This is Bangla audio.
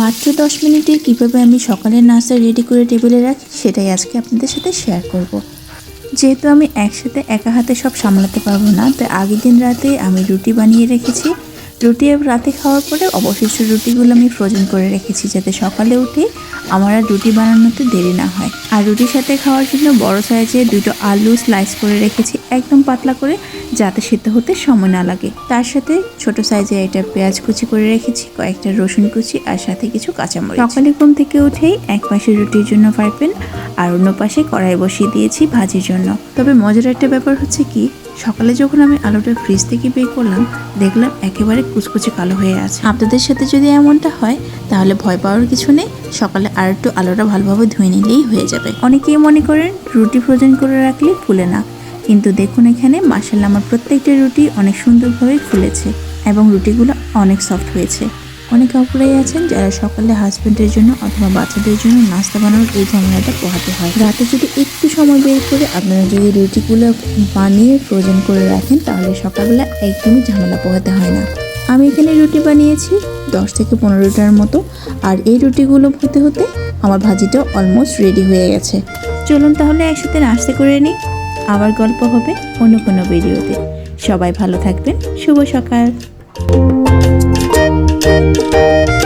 মাত্র দশ মিনিটে কীভাবে আমি সকালের নাস্তা রেডি করে টেবিলে রাখি, সেটাই আজকে আপনাদের সাথে শেয়ার করব। যেহেতু আমি একসাথে একা হাতে সব সামলাতে পারব না, তাই আগের দিন রাতে আমি রুটি বানিয়ে রেখেছি রুটি রাতে খাওয়ার পরে অবশিষ্ট রুটিগুলো আমি ফ্রোজেন করে রেখেছি যাতে সকালে উঠে আমার আর রুটি বানানোতে দেরি না হয়। আর রুটির সাথে খাওয়ার জন্য বড় সাইজে দুটো আলু স্লাইস করে রেখেছি, একদম পাতলা করে যাতে সিদ্ধ হতে সময় না লাগে। তার সাথে ছোট সাইজে একটা পেঁয়াজ কুচি করে রেখেছি, কয়েকটা রসুন কুচি আর সাথে কিছু কাঁচামরিচ। সকালে ঘুম থেকে উঠেই এক পাশে রুটির জন্য ফ্রাই প্যান আর অন্য পাশে কড়াই বসিয়ে দিয়েছি ভাজির জন্য। তবে মজার একটা ব্যাপার হচ্ছে কি, সকালে যখন আমি আলুটা ফ্রিজ থেকে বের করলাম, দেখলাম একেবারে কুচকুচে কালো হয়ে আছে। আপনাদের সাথে যদি এমনটা হয়, তাহলে ভয় পাওয়ার কিছু নেই, সকালে আর একটু আলুটা ভালোভাবে ধুয়ে নিলেই হয়ে যাবে। অনেকেই মনে করেন রুটি ফ্রোজেন করে রাখলে ফুলে না, কিন্তু দেখুন এখানে মাসাল্লাহ আমার প্রত্যেকটা রুটি অনেক সুন্দরভাবে ফুলেছে এবং রুটিগুলো অনেক সফট হয়েছে। অনেক অপরাই আছেন যারা সকালে হাজবেন্ডের জন্য অথবা বাচ্চাদের জন্য নাস্তা বানানোর এই ঝামেলাটা পোহাতে হয়। রাতে যদি একটু সময় বের করে আপনারা যদি রুটিগুলো বানিয়ে ফ্রোজেন করে রাখেন, তাহলে সকালবেলা একদমই ঝামেলা পোহাতে হয় না। আমি এখানে রুটি বানিয়েছি দশ থেকে পনেরোটার মতো, আর এই রুটিগুলো হতে হতে আমার ভাজিটা অলমোস্ট রেডি হয়ে গেছে। চলুন তাহলে একসাথে নাস্তা করে নিই। আবার গল্প হবে অন্য কোনো ভিডিওতে। সবাই ভালো থাকবেন। শুভ সকাল। Thank you.